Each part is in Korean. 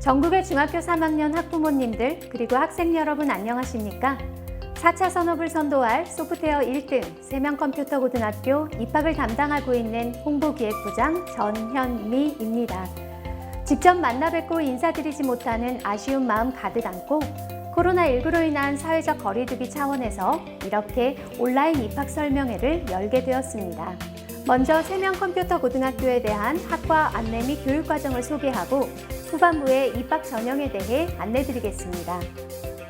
전국의 중학교 3학년 학부모님들 그리고 학생 여러분 안녕하십니까? 4차 산업을 선도할 소프트웨어 1등 세명컴퓨터 고등학교 입학을 담당하고 있는 홍보기획부장 전현미입니다. 직접 만나 뵙고 인사드리지 못하는 아쉬운 마음 가득 안고 코로나19로 인한 사회적 거리두기 차원에서 이렇게 온라인 입학 설명회를 열게 되었습니다. 먼저 세명컴퓨터 고등학교에 대한 학과 안내 및 교육 과정을 소개하고 후반부에 입학 전형에 대해 안내드리겠습니다.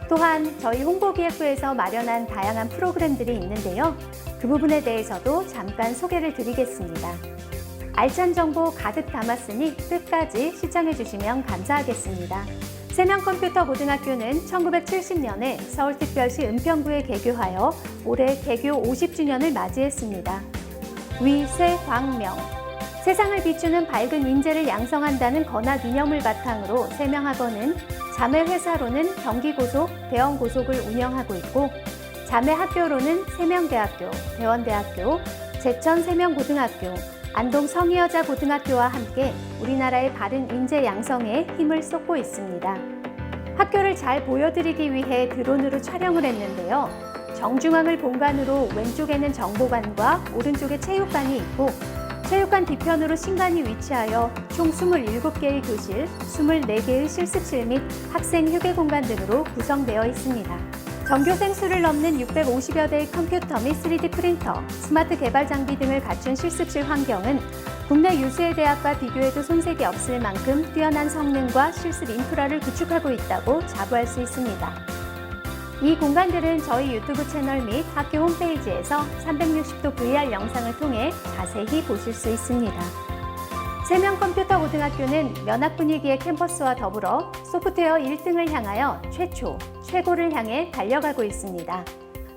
또한 저희 홍보기획부에서 마련한 다양한 프로그램들이 있는데요. 그 부분에 대해서도 잠깐 소개를 드리겠습니다. 알찬 정보 가득 담았으니 끝까지 시청해 주시면 감사하겠습니다. 세명컴퓨터 고등학교는 1970년에 서울특별시 은평구에 개교하여 올해 개교 50주년을 맞이했습니다. 위 세 광 명 세상을 비추는 밝은 인재를 양성한다는 건학 이념을 바탕으로 세명학원은 자매 회사로는 경기고속, 대원고속을 운영하고 있고 자매 학교로는 세명대학교, 대원대학교, 제천 세명고등학교, 안동 성희여자 고등학교와 함께 우리나라의 바른 인재 양성에 힘을 쏟고 있습니다. 학교를 잘 보여드리기 위해 드론으로 촬영을 했는데요. 정중앙을 본관으로 왼쪽에는 정보관과 오른쪽에 체육관이 있고 체육관 뒤편으로 신관이 위치하여 총 27개의 교실, 24개의 실습실 및 학생 휴게 공간 등으로 구성되어 있습니다. 전교생 수를 넘는 650여 대의 컴퓨터 및 3D 프린터, 스마트 개발 장비 등을 갖춘 실습실 환경은 국내 유수의 대학과 비교해도 손색이 없을 만큼 뛰어난 성능과 실습 인프라를 구축하고 있다고 자부할 수 있습니다. 이 공간들은 저희 유튜브 채널 및 학교 홈페이지에서 360도 VR 영상을 통해 자세히 보실 수 있습니다. 세명 컴퓨터 고등학교는 면학 분위기의 캠퍼스와 더불어 소프트웨어 1등을 향하여 최초, 최고를 향해 달려가고 있습니다.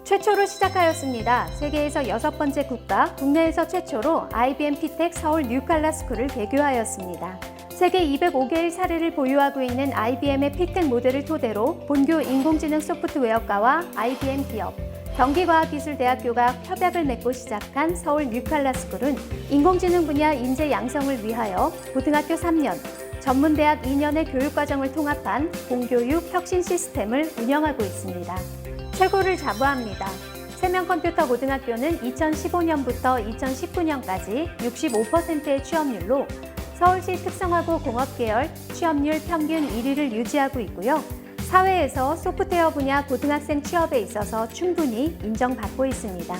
최초로 시작하였습니다. 세계에서 여섯 번째 국가, 국내에서 최초로 IBM 피텍 서울 뉴칼라 스쿨을 개교하였습니다. 세계 205개의 사례를 보유하고 있는 IBM의 피텍 모델을 토대로 본교 인공지능 소프트웨어과와 IBM 기업, 경기과학기술대학교가 협약을 맺고 시작한 서울 뉴칼라 스쿨은 인공지능 분야 인재 양성을 위하여 고등학교 3년, 전문대학 2년의 교육과정을 통합한 공교육 혁신 시스템을 운영하고 있습니다. 최고를 자부합니다. 세명컴퓨터 고등학교는 2015년부터 2019년까지 65%의 취업률로 서울시 특성화고 공업 계열 취업률 평균 1위를 유지하고 있고요. 사회에서 소프트웨어 분야 고등학생 취업에 있어서 충분히 인정받고 있습니다.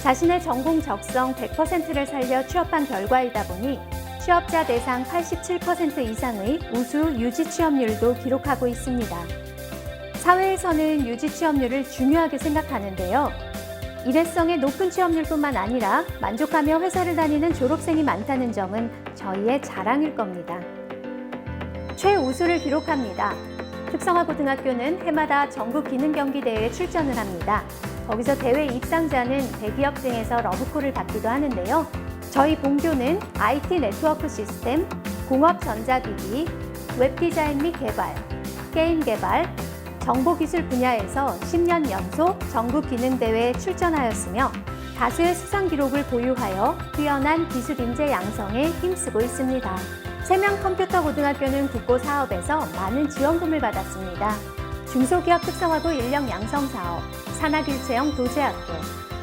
자신의 전공 적성 100%를 살려 취업한 결과이다 보니 취업자 대상 87% 이상의 우수 유지 취업률도 기록하고 있습니다. 사회에서는 유지 취업률을 중요하게 생각하는데요. 일회성의 높은 취업률뿐만 아니라 만족하며 회사를 다니는 졸업생이 많다는 점은 저희의 자랑일 겁니다. 최우수를 기록합니다. 특성화 고등학교는 해마다 전국 기능 경기 대회에 출전을 합니다. 거기서 대회 입상자는 대기업 등에서 러브콜을 받기도 하는데요. 저희 본교는 IT 네트워크 시스템, 공업 전자기기, 웹 디자인 및 개발, 게임 개발, 정보기술 분야에서 10년 연속 전국 기능대회에 출전하였으며 다수의 수상 기록을 보유하여 뛰어난 기술 인재 양성에 힘쓰고 있습니다. 세명 컴퓨터 고등학교는 국고 사업에서 많은 지원금을 받았습니다. 중소기업 특성화고 인력 양성 사업, 산학일체형 도제학교,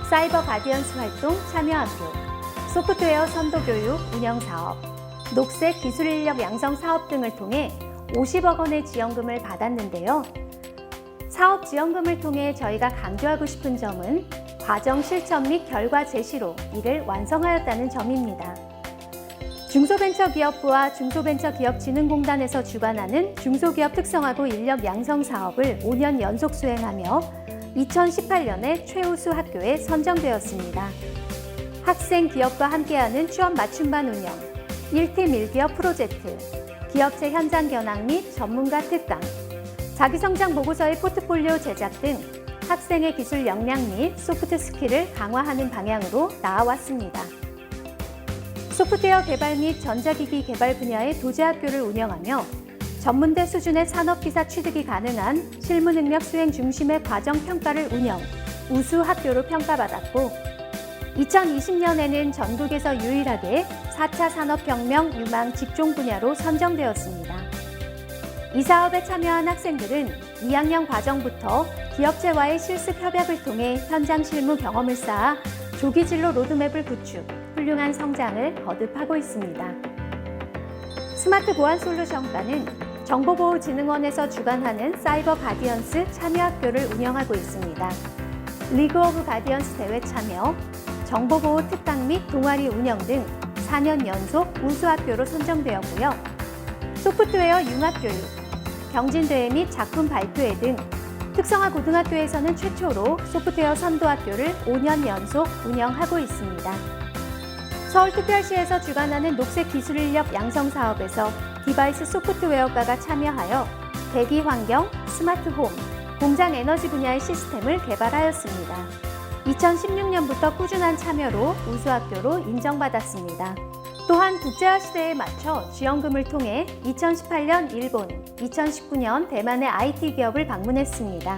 사이버 가디언스 활동 참여학교, 소프트웨어 선도 교육 운영 사업, 녹색 기술 인력 양성 사업 등을 통해 50억 원의 지원금을 받았는데요. 사업 지원금을 통해 저희가 강조하고 싶은 점은 과정 실천 및 결과 제시로 이를 완성하였다는 점입니다. 중소벤처기업부와 중소벤처기업진흥공단에서 주관하는 중소기업 특성화고 인력 양성 사업을 5년 연속 수행하며 2018년에 최우수 학교에 선정되었습니다. 학생 기업과 함께하는 취업 맞춤반 운영, 1팀 1기업 프로젝트, 기업체 현장 견학 및 전문가 특강, 자기성장 보고서의 포트폴리오 제작 등 학생의 기술 역량 및 소프트 스킬을 강화하는 방향으로 나아왔습니다. 소프트웨어 개발 및 전자기기 개발 분야의 도제학교를 운영하며 전문대 수준의 산업기사 취득이 가능한 실무 능력 수행 중심의 과정 평가를 운영, 우수 학교로 평가받았고 2020년에는 전국에서 유일하게 4차 산업혁명 유망 직종 분야로 선정되었습니다. 이 사업에 참여한 학생들은 2학년 과정부터 기업체와의 실습 협약을 통해 현장 실무 경험을 쌓아 조기 진로 로드맵을 구축, 훌륭한 성장을 거듭하고 있습니다. 스마트 보안 솔루션과는 정보보호진흥원에서 주관하는 사이버 가디언스 참여학교를 운영하고 있습니다. 리그 오브 가디언스 대회 참여, 정보보호 특강 및 동아리 운영 등 4년 연속 우수학교로 선정되었고요. 소프트웨어 융합교육, 경진대회 및 작품 발표회 등 특성화 고등학교에서는 최초로 소프트웨어 선도학교를 5년 연속 운영하고 있습니다. 서울특별시에서 주관하는 녹색기술인력 양성 사업에서 디바이스 소프트웨어과가 참여하여 대기 환경, 스마트홈, 공장 에너지 분야의 시스템을 개발하였습니다. 2016년부터 꾸준한 참여로 우수학교로 인정받았습니다. 또한 국제화 시대에 맞춰 지원금을 통해 2018년 일본, 2019년 대만의 IT 기업을 방문했습니다.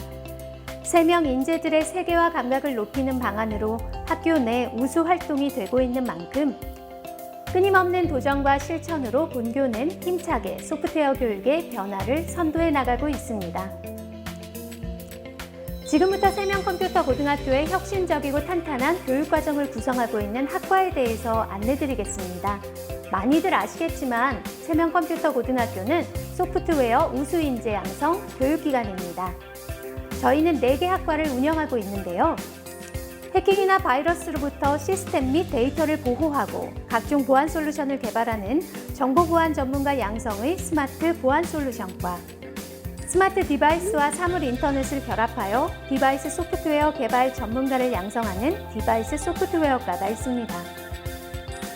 세명 인재들의 세계화 감각을 높이는 방안으로 학교 내 우수 활동이 되고 있는 만큼 끊임없는 도전과 실천으로 본교는 힘차게 소프트웨어 교육의 변화를 선도해 나가고 있습니다. 지금부터 세명 컴퓨터 고등학교의 혁신적이고 탄탄한 교육 과정을 구성하고 있는 학과에 대해서 안내드리겠습니다. 많이들 아시겠지만 세명 컴퓨터 고등학교는 소프트웨어 우수 인재 양성 교육기관입니다. 저희는 4개 학과를 운영하고 있는데요. 해킹이나 바이러스로부터 시스템 및 데이터를 보호하고 각종 보안 솔루션을 개발하는 정보 보안 전문가 양성의 스마트 보안 솔루션과 스마트 디바이스와 사물 인터넷을 결합하여 디바이스 소프트웨어 개발 전문가를 양성하는 디바이스 소프트웨어과가 있습니다.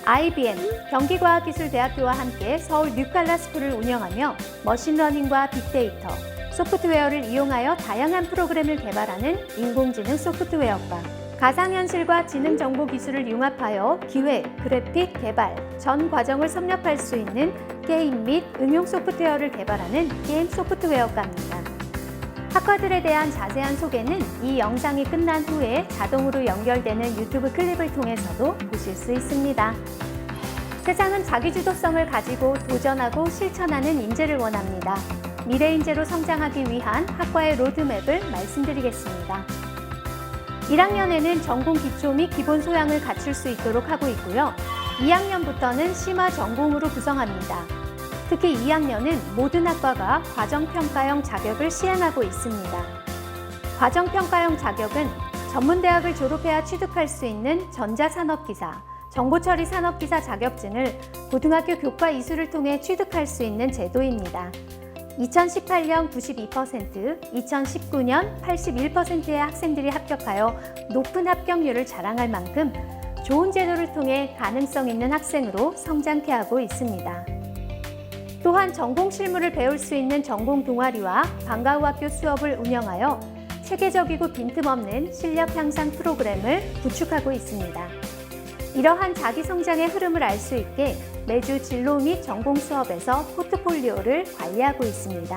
IBM 경기과학기술대학교와 함께 서울 뉴칼라 스쿨을 운영하며 머신러닝과 빅데이터, 소프트웨어를 이용하여 다양한 프로그램을 개발하는 인공지능 소프트웨어과 가상현실과 지능정보 기술을 융합하여 기획, 그래픽, 개발 전 과정을 섭렵할 수 있는 게임 및 응용 소프트웨어를 개발하는 게임 소프트웨어과입니다. 학과들에 대한 자세한 소개는 이 영상이 끝난 후에 자동으로 연결되는 유튜브 클립을 통해서도 보실 수 있습니다. 세상은 자기주도성을 가지고 도전하고 실천하는 인재를 원합니다. 미래 인재로 성장하기 위한 학과의 로드맵을 말씀드리겠습니다. 1학년에는 전공 기초 및 기본 소양을 갖출 수 있도록 하고 있고요. 2학년부터는 심화 전공으로 구성합니다. 특히 2학년은 모든 학과가 과정평가형 자격을 시행하고 있습니다. 과정평가형 자격은 전문대학을 졸업해야 취득할 수 있는 전자산업기사, 정보처리 산업기사 자격증을 고등학교 교과 이수를 통해 취득할 수 있는 제도입니다. 2018년 92%, 2019년 81%의 학생들이 합격하여 높은 합격률을 자랑할 만큼 좋은 제도를 통해 가능성 있는 학생으로 성장케 하고 있습니다. 또한 전공 실무를 배울 수 있는 전공 동아리와 방과후 학교 수업을 운영하여 체계적이고 빈틈없는 실력 향상 프로그램을 구축하고 있습니다. 이러한 자기 성장의 흐름을 알 수 있게 매주 진로 및 전공 수업에서 포트폴리오를 관리하고 있습니다.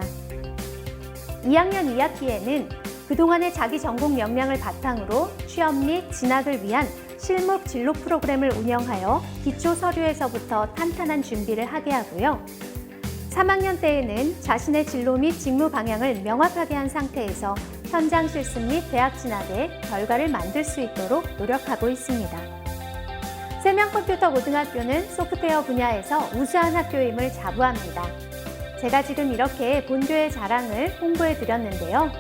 2학년 2학기에는 그동안의 자기 전공 역량을 바탕으로 취업 및 진학을 위한 실무 진로 프로그램을 운영하여 기초 서류에서부터 탄탄한 준비를 하게 하고요. 3학년 때에는 자신의 진로 및 직무 방향을 명확하게 한 상태에서 현장 실습 및 대학 진학에 결과를 만들 수 있도록 노력하고 있습니다. 세명 컴퓨터 고등학교는 소프트웨어 분야에서 우수한 학교임을 자부합니다. 제가 지금 이렇게 본교의 자랑을 홍보해 드렸는데요.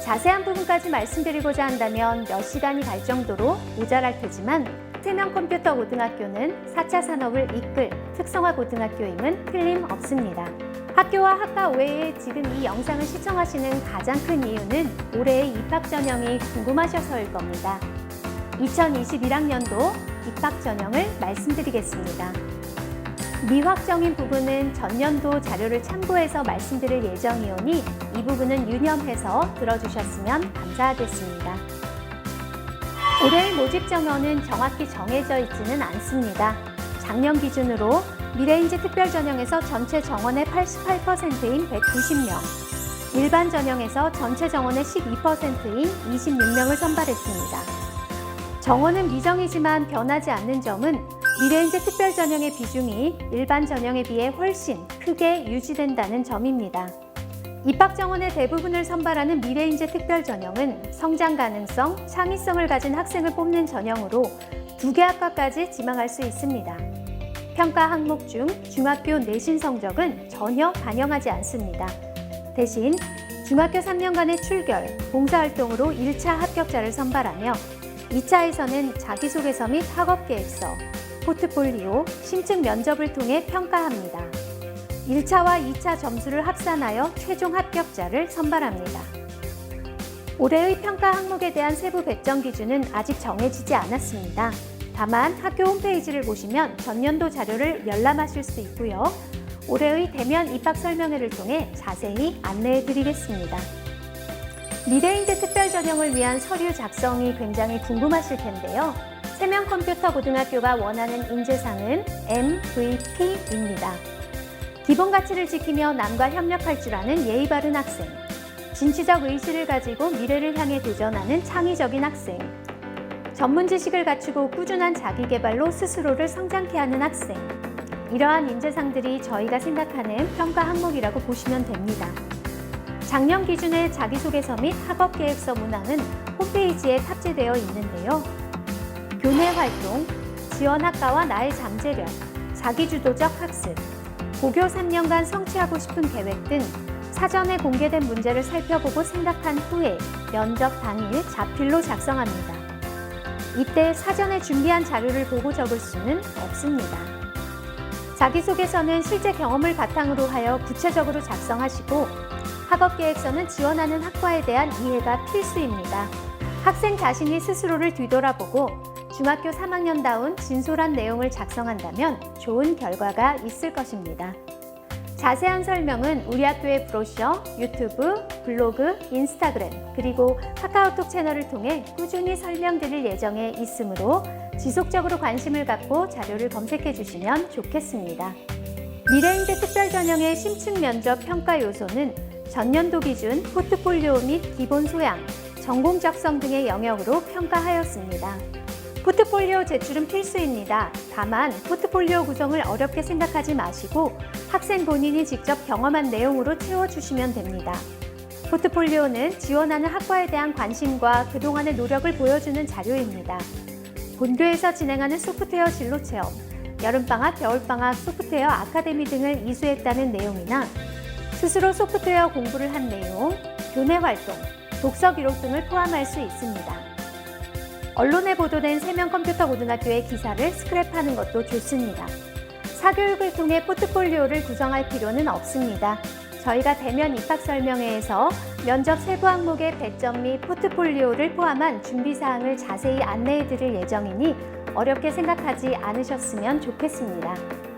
자세한 부분까지 말씀드리고자 한다면 몇 시간이 갈 정도로 모자랄 테지만 세명 컴퓨터 고등학교는 4차 산업을 이끌 특성화 고등학교임은 틀림없습니다. 학교와 학과 외에 지금 이 영상을 시청하시는 가장 큰 이유는 올해의 입학 전형이 궁금하셔서일 겁니다. 2021학년도 입학 전형을 말씀드리겠습니다. 미확정인 부분은 전년도 자료를 참고해서 말씀드릴 예정이오니 이 부분은 유념해서 들어주셨으면 감사하겠습니다. 올해의 모집 정원은 정확히 정해져 있지는 않습니다. 작년 기준으로 미래인지 특별 전형에서 전체 정원의 88%인 190명, 일반 전형에서 전체 정원의 12%인 26명을 선발했습니다. 정원은 미정이지만 변하지 않는 점은 미래인재 특별 전형의 비중이 일반 전형에 비해 훨씬 크게 유지된다는 점입니다. 입학 정원의 대부분을 선발하는 미래인재 특별 전형은 성장 가능성, 창의성을 가진 학생을 뽑는 전형으로 두 개 학과까지 지망할 수 있습니다. 평가 항목 중 중학교 내신 성적은 전혀 반영하지 않습니다. 대신 중학교 3년간의 출결, 봉사활동으로 1차 합격자를 선발하며 2차에서는 자기소개서 및 학업계획서, 포트폴리오, 심층 면접을 통해 평가합니다. 1차와 2차 점수를 합산하여 최종 합격자를 선발합니다. 올해의 평가 항목에 대한 세부 배정 기준은 아직 정해지지 않았습니다. 다만 학교 홈페이지를 보시면 전년도 자료를 열람하실 수 있고요. 올해의 대면 입학 설명회를 통해 자세히 안내해 드리겠습니다. 미래인재 특별 전형을 위한 서류 작성이 굉장히 궁금하실 텐데요. 세명 컴퓨터 고등학교가 원하는 인재상은 MVP입니다. 기본 가치를 지키며 남과 협력할 줄 아는 예의 바른 학생, 진취적 의지를 가지고 미래를 향해 도전하는 창의적인 학생, 전문 지식을 갖추고 꾸준한 자기 개발로 스스로를 성장케 하는 학생. 이러한 인재상들이 저희가 생각하는 평가 항목이라고 보시면 됩니다. 작년 기준의 자기소개서 및 학업 계획서 문항은 홈페이지에 탑재되어 있는데요. 교내 활동, 지원 학과와 나의 잠재력, 자기주도적 학습, 고교 3년간 성취하고 싶은 계획 등 사전에 공개된 문제를 살펴보고 생각한 후에 면접 당일 자필로 작성합니다. 이때 사전에 준비한 자료를 보고 적을 수는 없습니다. 자기소개서는 실제 경험을 바탕으로 하여 구체적으로 작성하시고 학업계획서는 지원하는 학과에 대한 이해가 필수입니다. 학생 자신이 스스로를 뒤돌아보고 중학교 3학년다운 진솔한 내용을 작성한다면 좋은 결과가 있을 것입니다. 자세한 설명은 우리 학교의 브로셔, 유튜브, 블로그, 인스타그램, 그리고 카카오톡 채널을 통해 꾸준히 설명드릴 예정에 있으므로 지속적으로 관심을 갖고 자료를 검색해 주시면 좋겠습니다. 미래인재 특별 전형의 심층 면접 평가 요소는 전년도 기준 포트폴리오 및 기본 소양, 전공 적성 등의 영역으로 평가하였습니다. 포트폴리오 제출은 필수입니다. 다만 포트폴리오 구성을 어렵게 생각하지 마시고 학생 본인이 직접 경험한 내용으로 채워주시면 됩니다. 포트폴리오는 지원하는 학과에 대한 관심과 그동안의 노력을 보여주는 자료입니다. 본교에서 진행하는 소프트웨어 진로 체험, 여름방학, 겨울방학 소프트웨어 아카데미 등을 이수했다는 내용이나 스스로 소프트웨어 공부를 한 내용, 교내 활동, 독서 기록 등을 포함할 수 있습니다. 언론에 보도된 세명 컴퓨터 고등학교의 기사를 스크랩하는 것도 좋습니다. 사교육을 통해 포트폴리오를 구성할 필요는 없습니다. 저희가 대면 입학 설명회에서 면접 세부 항목의 배점 및 포트폴리오를 포함한 준비 사항을 자세히 안내해 드릴 예정이니 어렵게 생각하지 않으셨으면 좋겠습니다.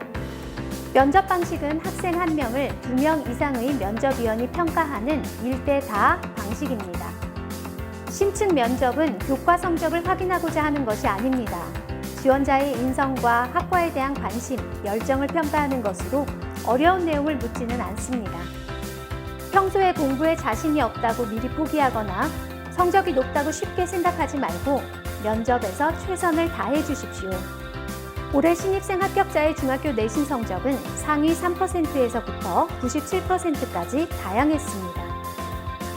면접 방식은 학생 한 명을 두명 이상의 면접위원이 평가하는 일대다 방식입니다. 심층 면접은 교과 성적을 확인하고자 하는 것이 아닙니다. 지원자의 인성과 학과에 대한 관심, 열정을 평가하는 것으로 어려운 내용을 묻지는 않습니다. 평소에 공부에 자신이 없다고 미리 포기하거나 성적이 높다고 쉽게 생각하지 말고 면접에서 최선을 다해 주십시오. 올해 신입생 합격자의 중학교 내신 성적은 상위 3%에서부터 97%까지 다양했습니다.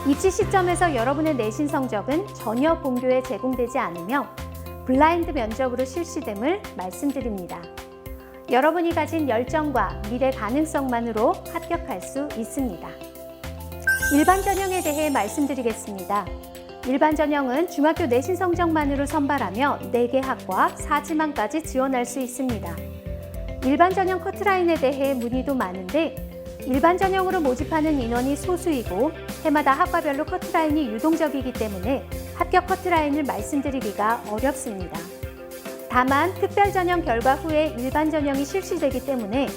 입시 시점에서 여러분의 내신 성적은 전혀 본교에 제공되지 않으며 블라인드 면접으로 실시됨을 말씀드립니다. 여러분이 가진 열정과 미래 가능성만으로 합격할 수 있습니다. 일반 전형에 대해 말씀드리겠습니다. 일반 전형은 중학교 내신 성적만으로 선발하며 4개 학과 4지망까지 지원할 수 있습니다. 일반 전형 커트라인에 대해 문의도 많은데 일반 전형으로 모집하는 인원이 소수이고 해마다 학과별로 커트라인이 유동적이기 때문에 합격 커트라인을 말씀드리기가 어렵습니다. 다만 특별 전형 결과 후에 일반 전형이 실시되기 때문에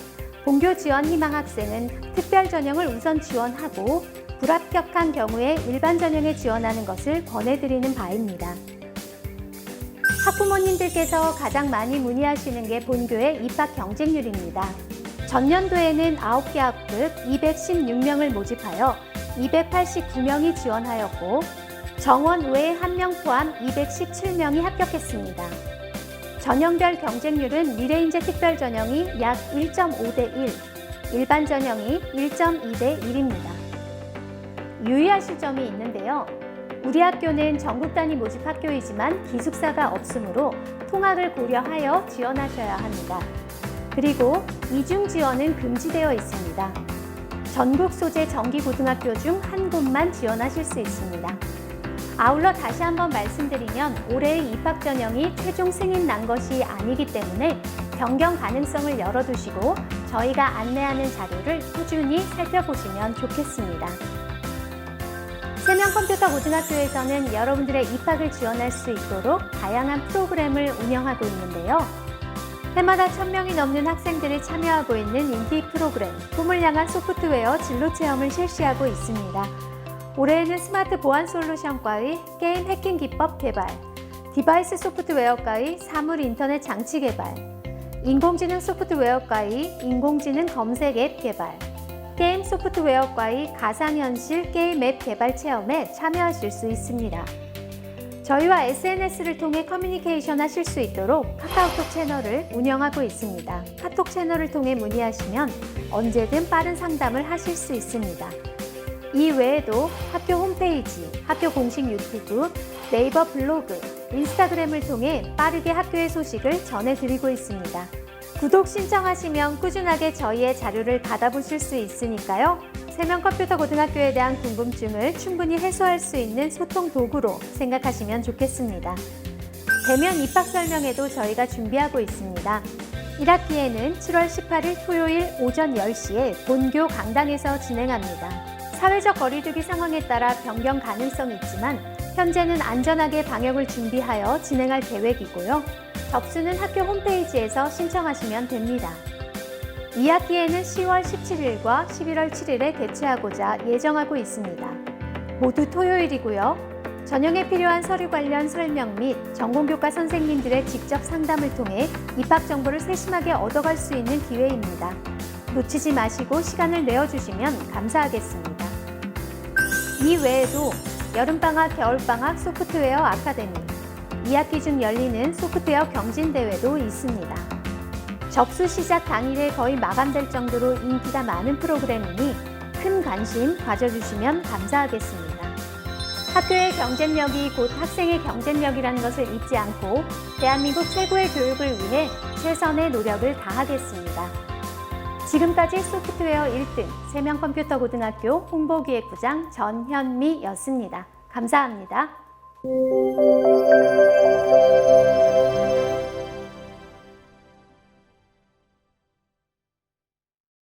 본교 지원 희망 학생은 특별 전형을 우선 지원하고 불합격한 경우에 일반 전형에 지원하는 것을 권해드리는 바입니다. 학부모님들께서 가장 많이 문의하시는 게 본교의 입학 경쟁률입니다. 전년도에는 9개 학급 216명을 모집하여 289명이 지원하였고 정원 외에 한명 포함 217명이 합격했습니다. 전형별 경쟁률은 미래인재 특별 전형이 약 1.5대 1, 일반 전형이 1.2대 1입니다. 유의하실 점이 있는데요. 우리 학교는 전국 단위 모집 학교이지만 기숙사가 없으므로 통학을 고려하여 지원하셔야 합니다. 그리고 이중 지원은 금지되어 있습니다. 전국 소재 정기 고등학교 중 한 곳만 지원하실 수 있습니다. 아울러 다시 한번 말씀드리면 올해의 입학 전형이 최종 승인 난 것이 아니기 때문에 변경 가능성을 열어두시고 저희가 안내하는 자료를 꾸준히 살펴보시면 좋겠습니다. 세명 컴퓨터 고등학교에서는 여러분들의 입학을 지원할 수 있도록 다양한 프로그램을 운영하고 있는데요. 해마다 1000명이 넘는 학생들이 참여하고 있는 인기 프로그램 꿈을 향한 소프트웨어 진로 체험을 실시하고 있습니다. 올해에는 스마트 보안 솔루션과의 게임 해킹 기법 개발, 디바이스 소프트웨어과의 사물 인터넷 장치 개발, 인공지능 소프트웨어과의 인공지능 검색 앱 개발, 게임 소프트웨어과의 가상현실 게임 앱 개발 체험에 참여하실 수 있습니다. 저희와 SNS를 통해 커뮤니케이션 하실 수 있도록 카카오톡 채널을 운영하고 있습니다. 카톡 채널을 통해 문의하시면 언제든 빠른 상담을 하실 수 있습니다. 이 외에도 학교 홈페이지, 학교 공식 유튜브, 네이버 블로그, 인스타그램을 통해 빠르게 학교의 소식을 전해드리고 있습니다. 구독 신청하시면 꾸준하게 저희의 자료를 받아보실 수 있으니까요. 세명 컴퓨터 고등학교에 대한 궁금증을 충분히 해소할 수 있는 소통 도구로 생각하시면 좋겠습니다. 대면 입학 설명회도 저희가 준비하고 있습니다. 1학기에는 7월 18일 토요일 오전 10시에 본교 강당에서 진행합니다. 사회적 거리두기 상황에 따라 변경 가능성이 있지만 현재는 안전하게 방역을 준비하여 진행할 계획이고요. 접수는 학교 홈페이지에서 신청하시면 됩니다. 2학기에는 10월 17일과 11월 7일에 개최하고자 예정하고 있습니다. 모두 토요일이고요. 전형에 필요한 서류 관련 설명 및 전공교과 선생님들의 직접 상담을 통해 입학 정보를 세심하게 얻어갈 수 있는 기회입니다. 놓치지 마시고 시간을 내어주시면 감사하겠습니다. 이 외에도 여름방학, 겨울방학 소프트웨어 아카데미, 2학기 중 열리는 소프트웨어 경진대회도 있습니다. 접수 시작 당일에 거의 마감될 정도로 인기가 많은 프로그램이니 큰 관심 가져주시면 감사하겠습니다. 학교의 경쟁력이 곧 학생의 경쟁력이라는 것을 잊지 않고 대한민국 최고의 교육을 위해 최선의 노력을 다하겠습니다. 지금까지 소프트웨어 1등 세명 컴퓨터 고등학교 홍보기획부장 전현미였습니다. 감사합니다.